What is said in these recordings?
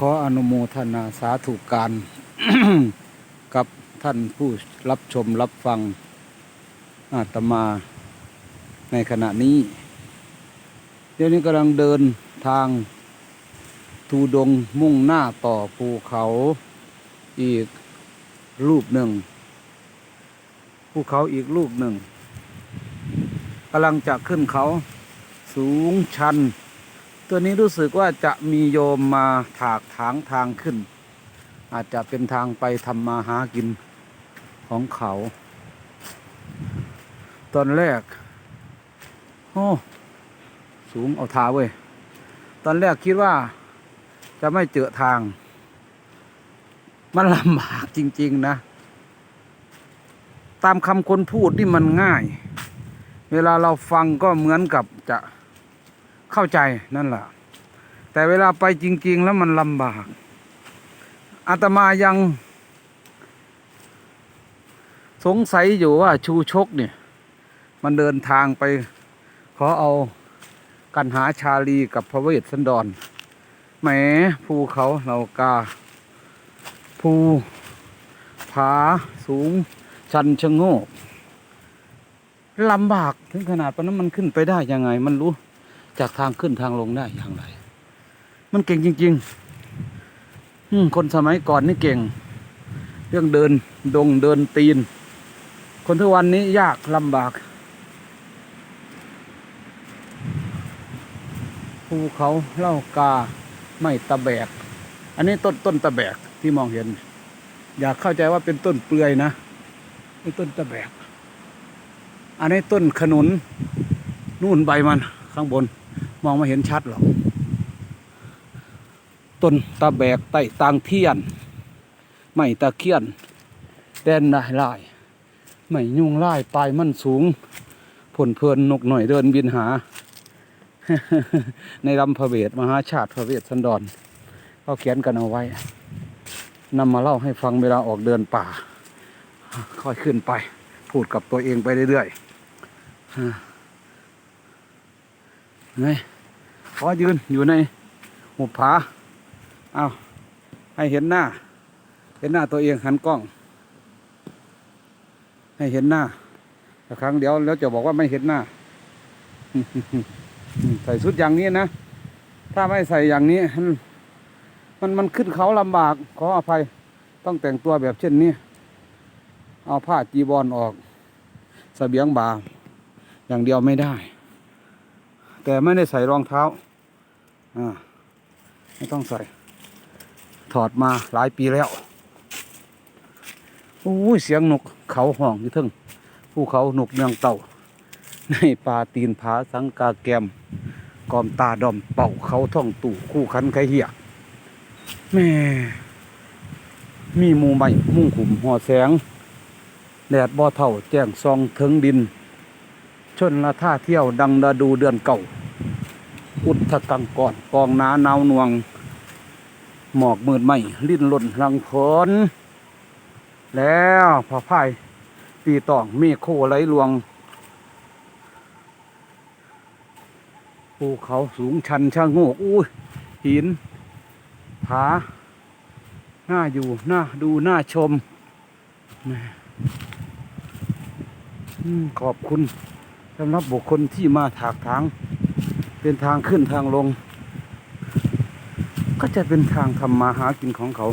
ขออนุโมทนาสาธุการ กับท่านผู้รับชมรับฟังอาตมาในขณะนี้ เดี๋ยวนี้กำลังเดินทางทูดงมุ่งหน้าต่อภูเขาอีกรูปหนึ่ง ภูเขาอีกรูปหนึ่งกำลังจะขึ้นเขาสูงชัน ตัวนี้รู้สึกว่าจะมีโยมมาถากถางทางขึ้น อาจจะเป็นทางไปทำมาหากินของเขา ตอนแรกโอ้สูงเอาเท้าเว้ย ตอนแรกคิดว่าจะไม่เจอทาง มันลำบากจริง ๆ นะ ตามคำคนพูดนี่มันง่าย เวลาเราฟังก็เหมือนกับจะ เข้าใจนั่นแหละแต่เวลาไปจริง ๆ แล้วมันลำบากอาตมายัง สงสัยอยู่ว่าชูชกเนี่ย มันเดินทางไปขอเอากันหาชาลีกับพระเวสสันดรแหมภูเขาเหล่ากา ภูผาสูง ชันชะโงกลำบากถึงขนาดปนั้นมันขึ้นไปได้ยังไงมันรู้ จากทางขึ้นทางลงได้อย่างไร มันเก่งจริง ๆ อืคนสมัยก่อนนี่เก่ง เรื่องเดินดงเดินตีน คนทุกวันนี้ยากลำบากภูเขาเล่ากาไม่ตะแบก อันนี้ต้นต้นตะแบกที่มองเห็น อยากเข้าใจว่าเป็นต้นเปลือยนะนี่ต้นตะแบก อันนี้ต้นขนุนนู่นใบมันข้างบน มองไม่เห็นชัดหรอก ต้นตะแบกไต่ตางเทียน ไม่ตะเคียนแดนได้ลายไม่ยุ่งไล่ปลายมันสูง ผลเพลินนกหน่อยเดินบินหา ในลำพระเวทมหาชาติพระเวทสันดรเขาเขียนกันเอาไว้นำมาเล่าให้ฟังเวลาออกเดินป่า ค่อยขึ้นไป พูดกับตัวเองไปเรื่อยๆ ไงขอยืนอยู่ในหุบผาเอาให้เห็นหน้า เห็นหน้าตัวเองหันกล้อง ให้เห็นหน้าแต่ครั้งเดียวแล้วจะบอกว่าไม่เห็นหน้า ใส่ชุดอย่างนี้นะ ถ้าไม่ใส่อย่างนี้ มันมันขึ้นเขาลำบาก ขออภัยต้องแต่งตัวแบบเช่นนี้ เอาผ้าจีบอลออกสเสบียงบา อย่างเดียวไม่ได้ แต่ไม่ได้ใส่รองเท้าอ่าไม่ต้องใส่ ถอดมาหลายปีแล้วโอ้ยเสียงนกเขาห้องอยู่ทึ่งภูเขานกเนืองเต่า ในป่าตีนผาสังกาแกม กอมตาดอมเป่าเขาท่องตู่คู่คันไคเหียแม่มีมูใหม่มุ่งขุมหัวแสงแดดบ่อเท่าแจ้งซองเถึงดิน ชนละท่าเที่ยวดังดาดูเดือนเก่า อุทธกังก่อนกองนาหนาวนวง หมอกมืดไหมลิ้นหล่นลังฝนแล้วพอพายปีตองเมฆโคไหลลวง ภูเขาสูงชันช่างโงกอุ้ยหิน ผา หน้าอยู่ หน้าดู หน้าชม ขอบคุณ สำหรับบุคคลที่มาถากทาง เป็นทางขึ้นทางลง ก็จะเป็นทางทำมาหากินของเขา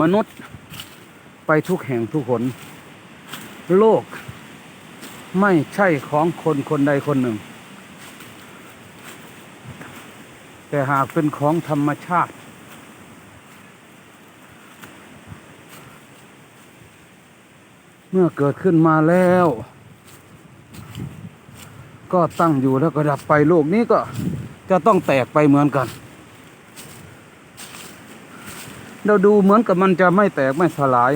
มนุษย์ไปทุกแห่งทุกหน โลกไม่ใช่ของคนคนใดคนหนึ่ง แต่หากเป็นของธรรมชาติ เมื่อเกิดขึ้นมาแล้ว ก็ตั้งอยู่แล้วก็ดับไปโลกนี้ก็จะต้องแตกไปเหมือนกัน เราดูเหมือนกับมันจะไม่แตกไม่สลาย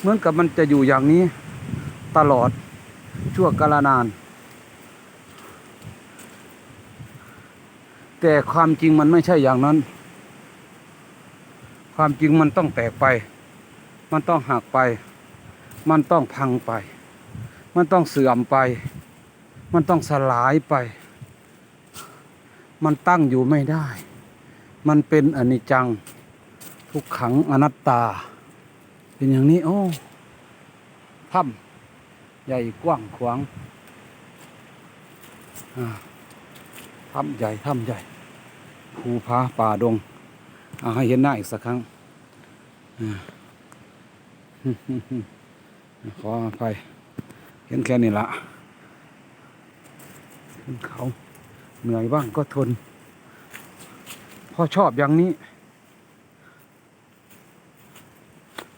เหมือนกับมันจะอยู่อย่างนี้ตลอดชั่วกาลนาน แต่ความจริงมันไม่ใช่อย่างนั้น ความจริงมันต้องแตกไป มันต้องหักไป มันต้องพังไป มันต้องเสื่อมไป มันต้องสลายไป มันตั้งอยู่ไม่ได้ มันเป็นอนิจจัง ทุกขังอนัตตา เป็นอย่างนี้ โอ้ถ้ำใหญ่กว้างขวางอ่าถ้ำใหญ่ถ้ำใหญ่ภูผาป่าดงเอาให้เห็นหน้าอีกสักครั้งอ่าขออภัยเห็นแค่นี้ละ ขึ้นเขาเหนื่อยบ้างก็ทนพ่อชอบอย่างนี้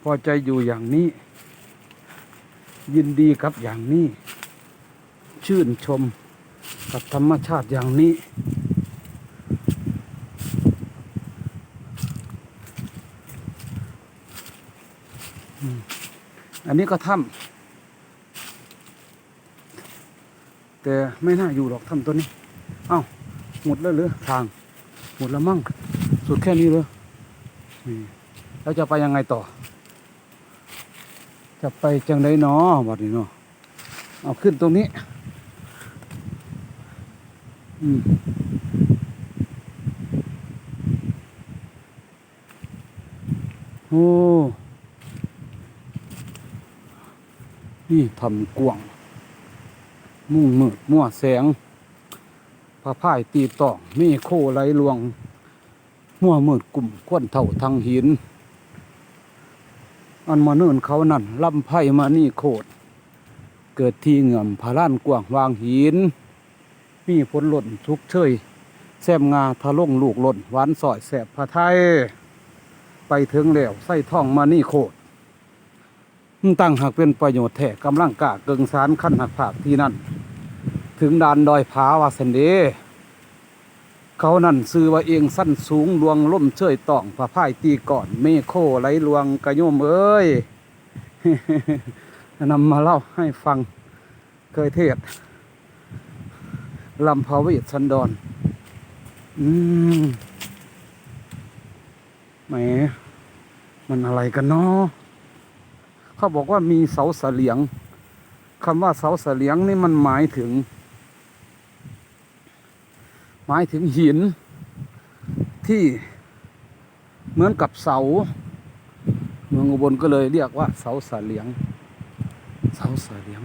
พอใจอยู่อย่างนี้ ยินดีกับอย่างนี้ ชื่นชมกับธรรมชาติอย่างนี้ อันนี้ก็ถ้ำ แต่ไม่น่าอยู่หรอกถ้ำตัวนี้ เอ้าหมดแล้วหรือทาง หมดแล้วมั่ง สุดแค่นี้เลยนี่แล้วจะไปยังไงต่อ จะไปจังไดเนาะบัดนี้เนาะเอาขึ้นตรงนี้ อืมโอ้ นี่ทำกวง มุ่งมืดมั่วแสงพระพ่ายตีตองมีโคไหลลวง มั่วมืดกลุ่มควนเท่าทางหิน อันมาเนินเขานั่นลำไพ่มานี่โคด เกิดที่เงื่อมพาล้านกว้างวางหิน มีผลหล่นทุกเชยแซมงาทะลงลูกหล่นหวานสอยแสบพระไทย ไปถึงแล้วไส้ท่องมานี่โคด ตั้งหากเป็นประโยชน์แท้กำลังกะเกิงสารขั้นหักผากที่นั่น ถึงดานดอยผาวาสันเดเขานั่นซื้อว่าเองสั้นสูงลวงล่มเชยต่องพระพ่ายตีก่อนเมโคไหลลวงกระโยมเอ้ยนำมาเล่าให้ฟังเคยเทศลำพาเวทสันดอนอืมแหมมันอะไรกันเนาะ เขาบอกว่ามีเสาเสลียงคำว่าเสาเสลียงนี่มันหมายถึง หมายถึงหิน ที่เหมือนกับเสา เมืองอุบลก็เลยเรียกว่า เสาเสลียง เสาเสลียง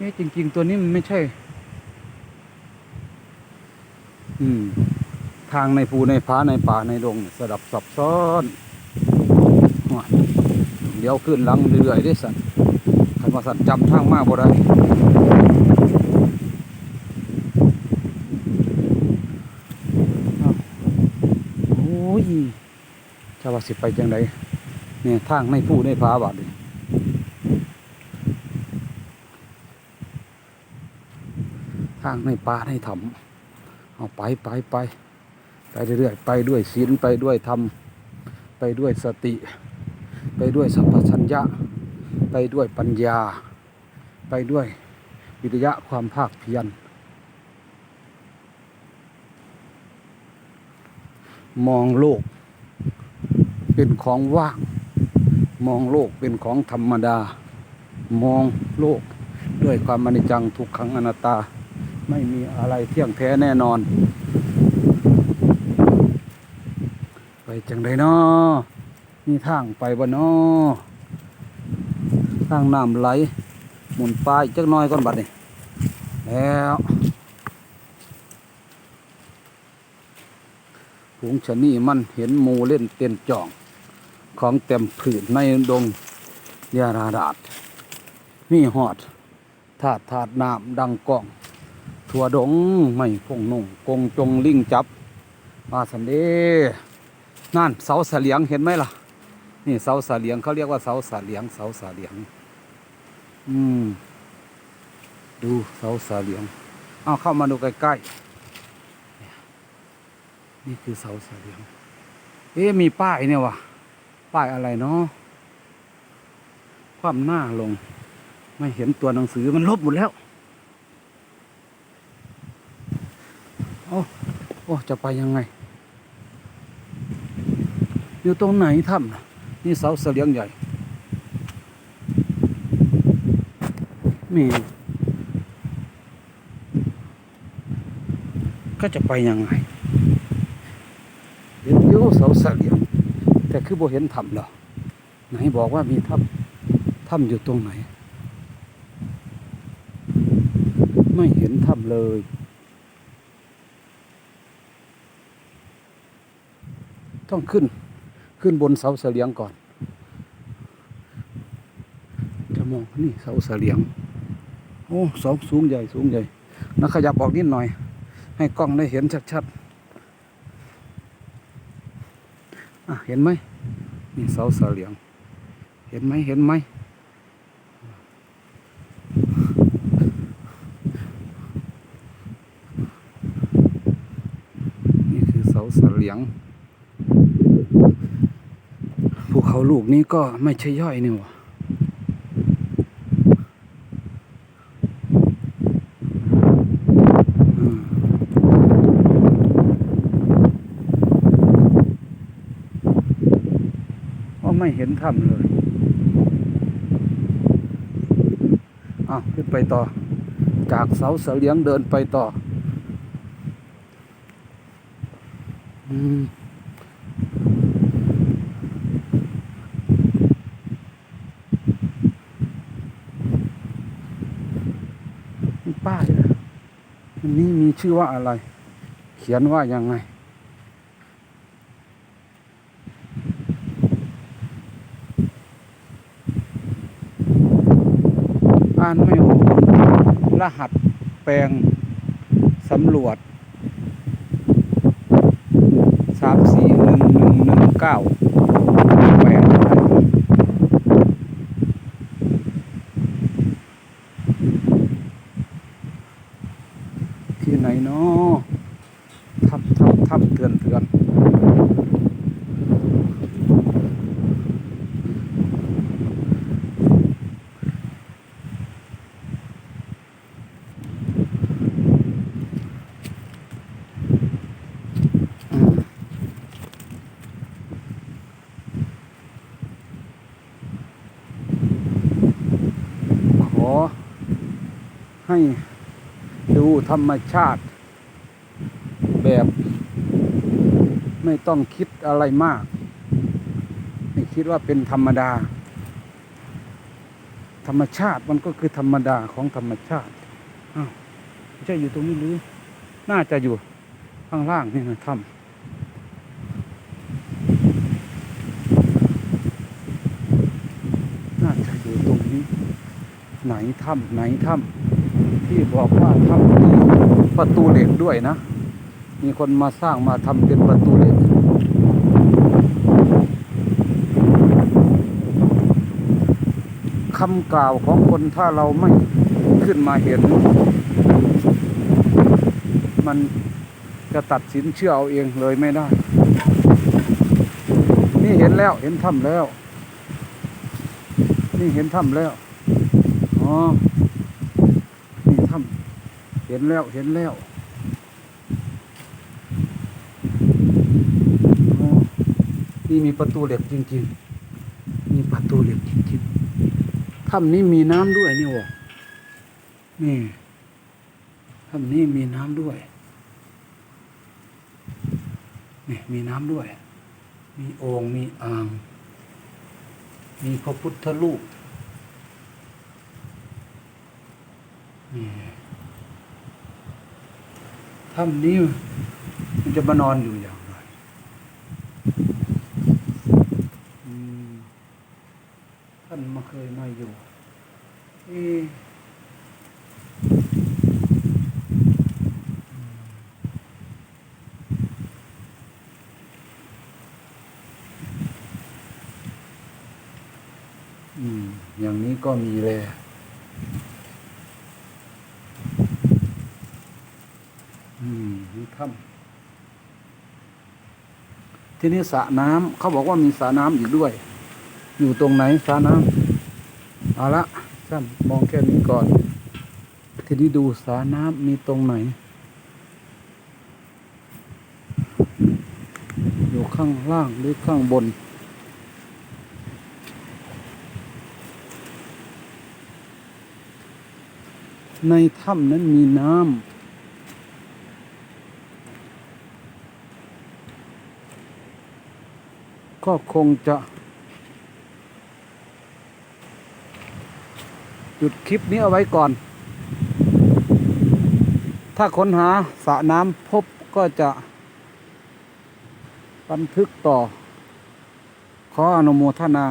นี่จริง ๆ ตัวนี้มันไม่ใช่ อืม ทางในภูในผาในป่าในดงสดับซับซ้อน เดี๋ยวขึ้นหลังเรื่อยๆได้สันคันว่าสันจำทางมากบ่ได้โอ้ยจะว่าสิไปจังไดเนี่ยทางในผู้ในผาบาดนี่ทางในป่าในถ้ำเอาไปไปไปไปเรื่อยๆไปด้วยศีลไปด้วยธรรมไปด้วยสติ ไปด้วยสัมปชัญญะ ไปด้วยปัญญา ไปด้วยวิทยะความภาคเพียรมองโลก เป็นของว่าง มองโลกเป็นของธรรมดา มองโลกด้วยความอนิจจังทุกขังอนัตตา ไม่มีอะไรเที่ยงแท้แน่นอน ไปจังไดเนาะ มีทางไปบ่นอทางน้ำไหล หมุนปลายจักหน้อยก่อนบัดนี่แล้วผงชะนี่มันเห็นหมูเล่นเต้นจ่อง ของเต็มผืนในดงยาราดาดมีหอด ถาดถาดน้ำดังกล้อง ถั่วดงไม่พงนุ่งกงจงลิงจับ มาสันเดนั่นเสาเสลียงเห็นไหมล่ะ นี่เสาสาเหลียงเขาเรียกว่าเสาสาเหลียง เสาสาเหลียง อืม ดูเสาสาเหลียง เอาเข้ามาดูใกล้ๆนี่คือเสาสาเหลียง เอ๊ะมีป้ายเนี่ยวะป้ายอะไรเนาะความหน้าลง ไม่เห็นตัวหนังสือมันลบหมดแล้วโอ้โอ้จะไปยังไง อยู่ตรงไหนถ้ำนะ นี่เสาเสลียงใหญ่มีก็จะไปยังไงเดี๋ยวเสาเสลียง แต่คือโบเห็นถ้ำหรอไหนบอกว่ามีถ้ำถ้ำอยู่ตรงไหน ไม่เห็นถ้ำเลยต้องขึ้น ขึ้นบนเสาเสลียงก่อน จะมองนี่เสาเสลียง โอ้เสาสูงใหญ่สูงใหญ่นะขยับออกนิดหน่อย ให้กล้องได้เห็นชัดๆอะเห็นไหมนี่เสาเสลียง เห็นไหมเห็นไหมนี่คือเสาเสลียง ภู เขาลูกนี้ก็ไม่ใช่ย่อยนี่หว่าอืมว่าไม่เห็นถ้ำเลยอ้าวขึ้นไปต่อ จากเสาเสลียงเดินไปต่อ อืมป้ายนะอันนี้มี ชื่อว่าอะไร เขียนว่ายังไง อ่านไม่ออกรหัสแปลงสำรวจสามสี่หนึ่งหนึ่งหนึ่งเก้าแปลงอะไรที่ไหนเนาะทั บทับเตือนเตือนขอให้ดูธรรมชาติแบบ ไม่ต้องคิดอะไรมาก ไม่คิดว่าเป็นธรรมดา ธรรมชาติมันก็คือธรรมดาของธรรมชาติอ้าวไม่ใช่อยู่ตรงนี้หรือ น่าจะอยู่ข้างล่างนี่นะถ้ำน่าจะอยู่ตรงนี้ไหนถ้ำไหนถ้ำที่บอกว่าถ้ำมีประตูเหล็กด้วยนะ มีคนมาสร้างมาทำเป็นประตูเหล็กคำกล่าวของคนถ้าเราไม่ขึ้นมาเห็น มันจะตัดสินเชื่อเอาเองเลยไม่ได้ นี่เห็นแล้วเห็นถ้ำแล้ว นี่เห็นถ้ำแล้ว อ๋อ นี่ถ้ำเห็นแล้วเห็นแล้วอ๋อ นี่มีประตูเหล็กจริง ๆ มีประตูเหล็กจริงๆถ้ำนี้มีน้ำด้วยนี่วะนี่ถ้ำนี้มีน้ำด้วยนี่มีน้ำด้วย มีโอ่งมีอ่าง มีพระพุทธรูปนี่ถ้ำนี้มันจะมานอนอยู่อย่างไรอืมท่านมาเคยมาอยู่เอะอืม อย่างนี้ ก็มีแลอืมมีถ้ำที่นี่สระน้ำเขาบอกว่ามีสระน้ำอีกด้วย อยู่ตรงไหนสระน้ำเอาละท่านมองแค่นี้ก่อน ทีนี้ดูสระน้ำมีตรงไหน อยู่ข้างล่างหรือข้างบน ในถ้ำนั้นมีน้ำก็คงจะ หยุดคลิปนี้เอาไว้ก่อน ถ้าค้นหาสระน้ำพบก็จะ บันทึกต่อ ขออนุโมทนา